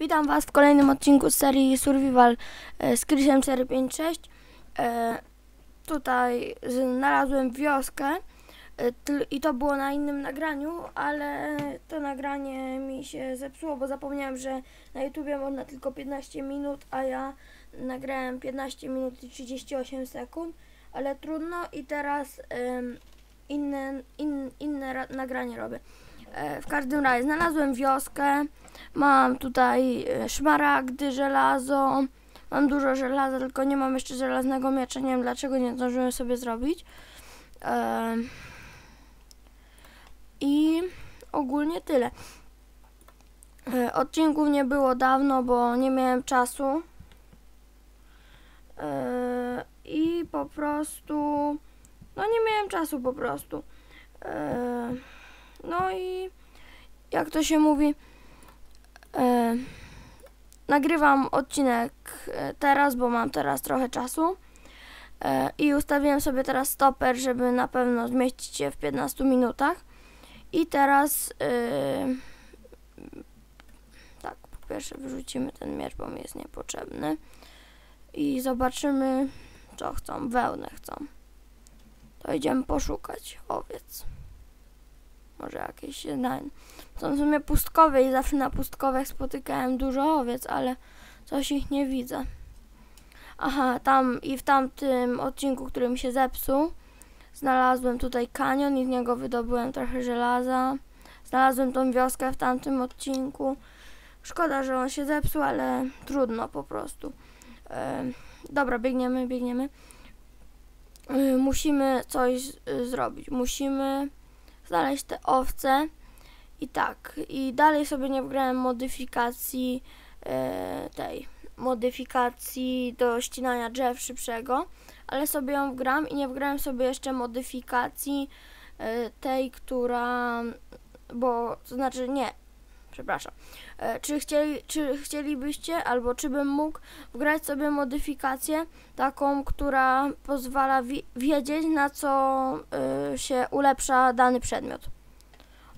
Witam Was w kolejnym odcinku serii Survival e, z Chrisem 456. E, tutaj znalazłem wioskę e, i to było na innym nagraniu, ale to nagranie mi się zepsuło, bo zapomniałem, że na YouTubie można tylko 15 minut, a ja nagrałem 15 minut i 38 sekund, ale trudno i teraz inne, in, inne ra- nagranie robię. E, w każdym razie znalazłem wioskę. Mam tutaj e, szmaragdy, żelazo. Mam dużo żelaza, tylko nie mam jeszcze żelaznego miecza. Nie wiem dlaczego nie zdążyłem sobie zrobić. E, I ogólnie tyle. Odcinków nie było dawno, bo nie miałem czasu. I po prostu. No nie miałem czasu po prostu. No i jak to się mówi, e, nagrywam odcinek e, teraz, bo mam teraz trochę czasu. E, I ustawiłem sobie teraz stoper, żeby na pewno zmieścić się w 15 minutach. I teraz e, tak, po pierwsze wyrzucimy ten miecz, bo mi jest niepotrzebny. I zobaczymy, co chcą. Wełnę chcą. To idziemy poszukać owiec. Może jakieś się znajdą. Są w sumie pustkowe i zawsze na pustkowych spotykałem dużo owiec, ale coś ich nie widzę. Aha, tam i w tamtym odcinku, który mi się zepsuł, znalazłem tutaj kanion i z niego wydobyłem trochę żelaza. Znalazłem tą wioskę w tamtym odcinku. Szkoda, że on się zepsuł, ale trudno po prostu. E, dobra, biegniemy, biegniemy. Musimy coś zrobić. Musimy znaleźć te owce. I tak, i dalej sobie nie wgrałem modyfikacji e, tej, modyfikacji do ścinania drzew szybszego, ale sobie ją wgram i nie wgrałem sobie jeszcze modyfikacji e, tej, która, bo, to znaczy nie, przepraszam, e, czy, chcieli, czy chcielibyście, albo czy bym mógł wgrać sobie modyfikację taką, która pozwala wi- wiedzieć, na co e, się ulepsza dany przedmiot.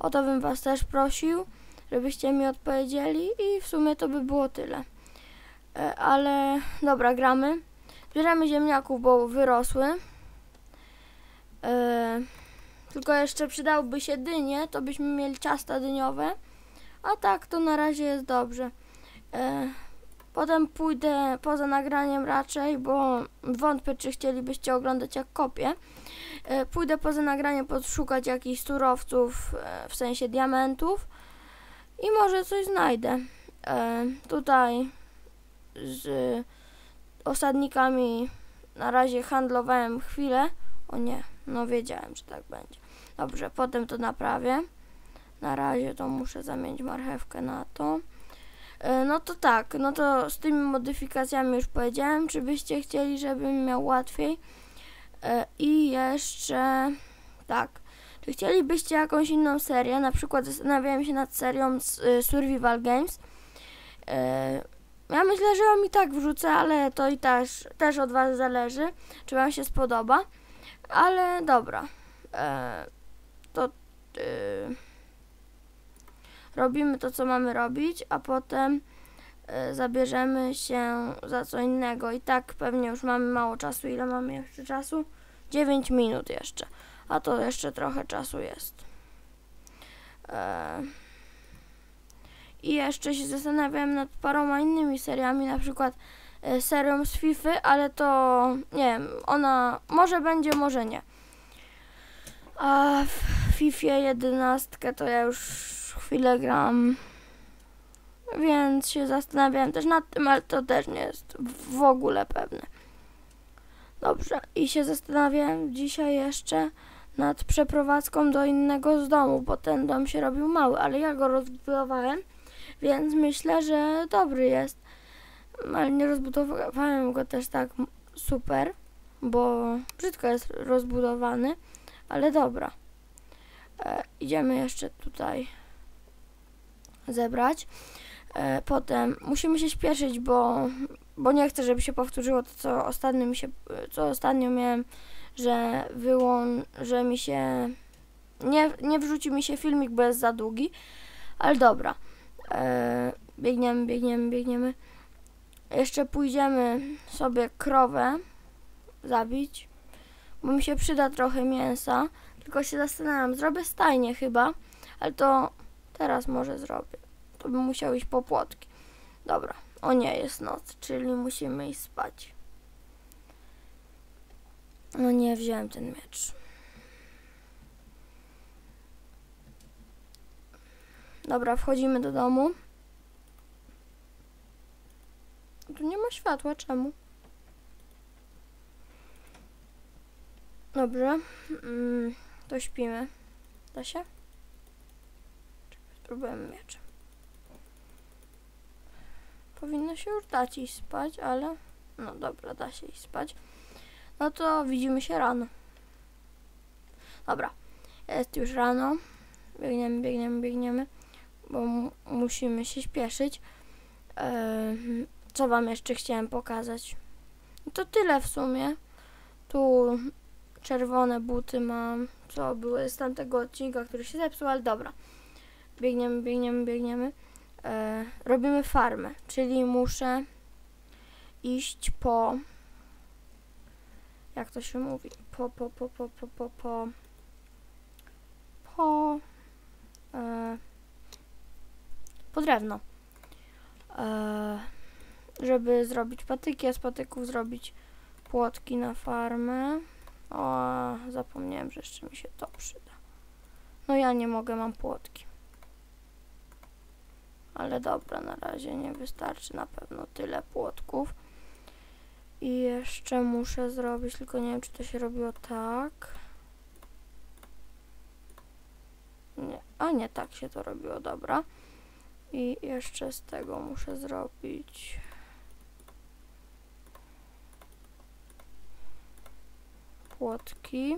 O to bym Was też prosił, żebyście mi odpowiedzieli i w sumie to by było tyle. E, ale dobra, gramy. Bierzemy ziemniaków, bo wyrosły. E, tylko jeszcze przydałoby się dynie, to byśmy mieli ciasta dyniowe. A tak, to na razie jest dobrze. E, potem pójdę poza nagraniem raczej, bo wątpię, czy chcielibyście oglądać jak kopię. E, pójdę poza nagraniem podszukać jakichś surowców, e, w sensie diamentów i może coś znajdę. E, tutaj z osadnikami na razie handlowałem chwilę. O nie, no wiedziałem, że tak będzie. Dobrze, potem to naprawię. Na razie to muszę zamienić marchewkę na to. E, No to tak, no to z tymi modyfikacjami już powiedziałem. Czy byście chcieli, żebym miał łatwiej? E, I jeszcze tak. Czy chcielibyście jakąś inną serię? Na przykład zastanawiałem się nad serią y, Survival Games. E, ja myślę, że ją i tak wrzucę, ale to i też, też od Was zależy, czy Wam się spodoba. Ale dobra. E, to y, robimy to, co mamy robić, a potem y, zabierzemy się za co innego. I tak pewnie już mamy mało czasu. Ile mamy jeszcze czasu? 9 minut jeszcze. A to jeszcze trochę czasu jest. E, I jeszcze się zastanawiałem nad paroma innymi seriami, na przykład e, serią z FIFA, ale to nie wiem, ona może będzie, może nie. A w FIFA 11 to ja już chwilę gram. Więc się zastanawiałem też nad tym, ale to też nie jest w ogóle pewne. Dobrze, i się zastanawiałem dzisiaj jeszcze nad przeprowadzką do innego z domu, bo ten dom się robił mały, ale ja go rozbudowałem, więc myślę, że dobry jest. Ale nie rozbudowałem go też tak super, bo brzydko jest rozbudowany, ale dobra. E, idziemy jeszcze tutaj zebrać. E, potem musimy się śpieszyć, bo bo nie chcę, żeby się powtórzyło to, co ostatnio mi się, co ostatnio miałem, że wyłą, że mi się, nie, nie wrzuci mi się filmik, bo jest za długi, ale dobra. E, biegniemy, biegniemy, biegniemy. Jeszcze pójdziemy sobie krowę zabić, bo mi się przyda trochę mięsa. Tylko się zastanawiam, zrobię stajnie chyba, ale to teraz może zrobię. To bym musiał iść po płotki. Dobra, o nie, jest noc, czyli musimy iść spać. No nie, wziąłem ten miecz. Dobra, wchodzimy do domu. Tu nie ma światła, czemu? Dobrze, mm, to śpimy. Da się? Czekaj, spróbujemy mieczem. Powinno się już dać iść spać, ale... No dobra, da się iść spać. No to widzimy się rano. Dobra, jest już rano. Biegniemy, biegniemy, biegniemy, bo mu musimy się śpieszyć. Ehm, co wam jeszcze chciałem pokazać? To tyle w sumie. Tu czerwone buty mam, co były z tamtego odcinka, który się zepsuł, ale dobra. Biegniemy, biegniemy, biegniemy. E, robimy farmę, czyli muszę iść po jak to się mówi? Po, po, po, po, po, po, po, po, e, po drewno. E, żeby zrobić patyki, a z patyków zrobić płotki na farmę. O, zapomniałem, że jeszcze mi się to przyda. No ja nie mogę, mam płotki. Ale dobra, na razie nie wystarczy na pewno tyle płotków. I jeszcze muszę zrobić, tylko nie wiem, czy to się robiło tak. Nie, a nie, tak się to robiło, dobra. I jeszcze z tego muszę zrobić... Płotki.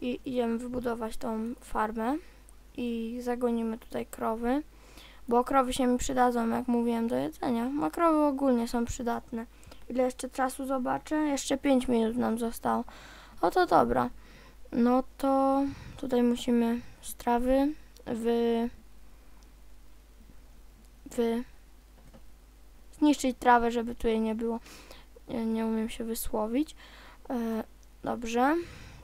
I idziemy wybudować tą farmę. I zagonimy tutaj krowy. Bo krowy się mi przydadzą, jak mówiłem, do jedzenia. A krowy ogólnie są przydatne. Ile jeszcze czasu zobaczę? Jeszcze 5 minut nam zostało. O to dobra. No to tutaj musimy strawy wy... wy... zniszczyć trawę, żeby tutaj nie było. Nie, nie umiem się wysłowić. E, dobrze.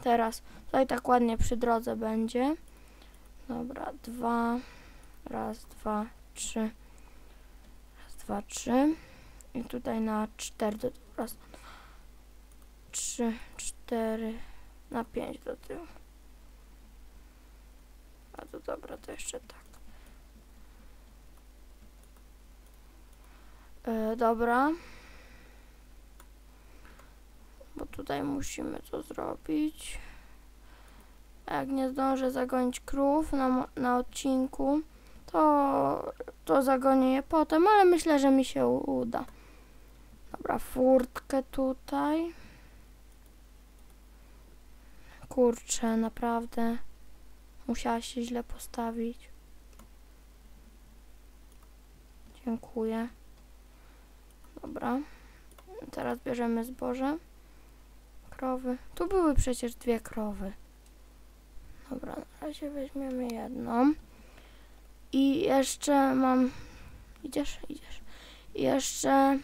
Teraz tutaj tak ładnie przy drodze będzie. Dobra, dwa. Raz, dwa, trzy. Raz, dwa, trzy. I tutaj na 4 do tyłu. Raz, dwa, trzy, cztery, na 5 do tyłu. A to dobra, to jeszcze tak. E, dobra. Bo tutaj musimy to zrobić. Jak nie zdążę zagonić krów na, na odcinku, to, to zagonię je potem, ale myślę, że mi się uda. Dobra, furtkę tutaj. Kurczę, naprawdę. Musiała się źle postawić. Dziękuję. Dobra. Teraz bierzemy zboże. Krowy. Tu były przecież dwie krowy. Dobra, na razie weźmiemy jedną. I jeszcze mam... Idziesz? Idziesz. I jeszcze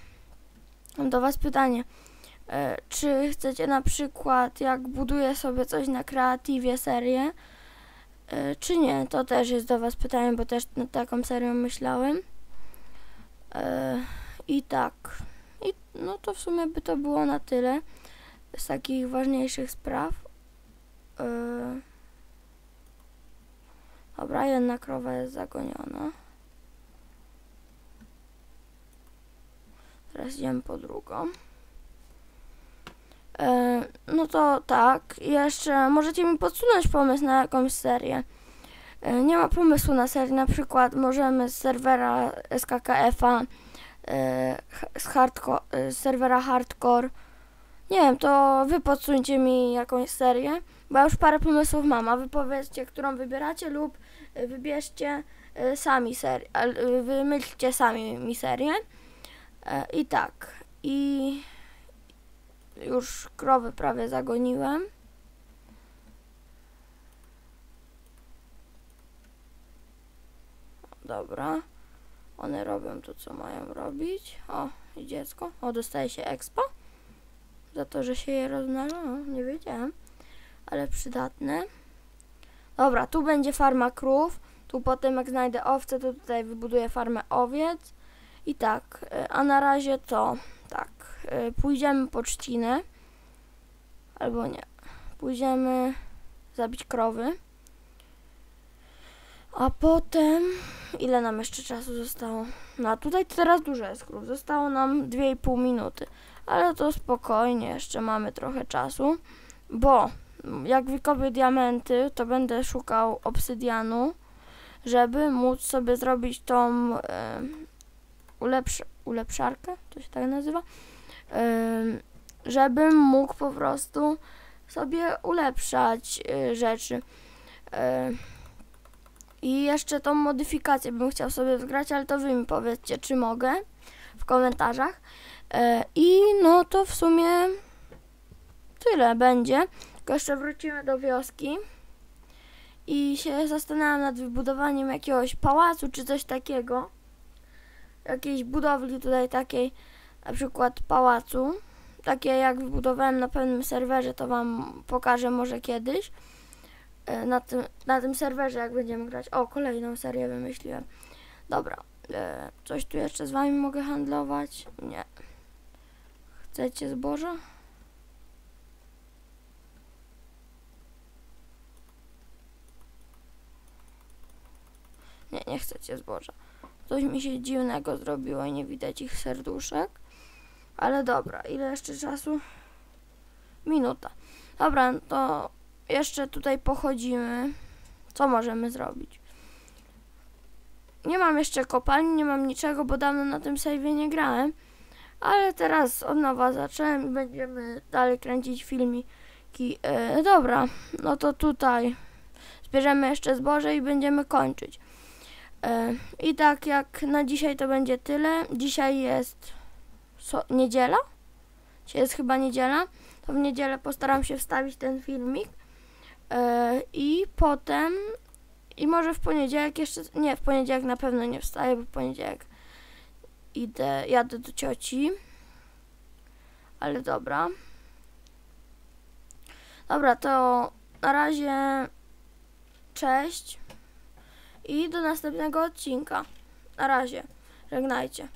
mam do Was pytanie. E, czy chcecie na przykład, jak buduję sobie coś na kreatywie serię, e, czy nie? To też jest do Was pytanie, bo też nad taką serią myślałem. E, I tak. I no to w sumie by to było na tyle z takich ważniejszych spraw. Dobra, jedna krowa jest zagoniona. Teraz idziemy po drugą. E, no to tak, jeszcze możecie mi podsunąć pomysł na jakąś serię. E, nie ma pomysłu na serię, na przykład możemy z serwera SKKF-a, e, z, hardcore, z serwera Hardcore, nie wiem, to wy podsuńcie mi jakąś serię, bo ja już parę pomysłów mam, a wy powiedzcie, którą wybieracie lub wybierzcie sami serię, wymyślcie sami mi serię. I tak, i już krowy prawie zagoniłem. Dobra. One robią to, co mają robić. O, i dziecko. O, dostaje się expo. Za to, że się je rozmnaża. No, nie wiedziałem. Ale przydatne. Dobra, tu będzie farma krów. Tu potem jak znajdę owce, to tutaj wybuduję farmę owiec. I tak, y, a na razie to tak, y, pójdziemy po trzcinę. Albo nie. Pójdziemy zabić krowy. A potem, ile nam jeszcze czasu zostało? No a tutaj teraz dużo jest krów. Zostało nam 2,5 minuty. Ale to spokojnie, jeszcze mamy trochę czasu. Bo jak wykopię diamenty, to będę szukał obsydianu, żeby móc sobie zrobić tą ulepsz ulepszarkę, to się tak nazywa, e, żebym mógł po prostu sobie ulepszać e, rzeczy. I jeszcze tą modyfikację bym chciał sobie zgrać, ale to wy mi powiedzcie, czy mogę w komentarzach. E, I no to w sumie tyle będzie. Tylko jeszcze wrócimy do wioski. I się zastanawiam nad wybudowaniem jakiegoś pałacu czy coś takiego. Jakiejś budowli tutaj takiej, na przykład pałacu. Takie jak wybudowałem na pewnym serwerze, to wam pokażę może kiedyś. E, Na tym, na tym serwerze jak będziemy grać. O, kolejną serię wymyśliłem. Dobra. E, coś tu jeszcze z wami mogę handlować? Nie. Chcecie zboża? Nie, nie chcecie zboża. Coś mi się dziwnego zrobiło i nie widać ich serduszek. Ale dobra, ile jeszcze czasu? Minuta. Dobra, to jeszcze tutaj pochodzimy. Co możemy zrobić? Nie mam jeszcze kopalni, nie mam niczego, bo dawno na tym save'ie nie grałem. Ale teraz od nowa zacząłem i będziemy dalej kręcić filmiki. E, dobra, no to tutaj zbierzemy jeszcze zboże i będziemy kończyć. E, I tak jak na dzisiaj to będzie tyle. Dzisiaj jest so, niedziela. Dzisiaj jest chyba niedziela. To w niedzielę postaram się wstawić ten filmik. E, I potem i może w poniedziałek jeszcze, nie, w poniedziałek na pewno nie wstaję, bo w poniedziałek idę, jadę do cioci. Ale dobra. Dobra, to na razie cześć i do następnego odcinka. Na razie, żegnajcie.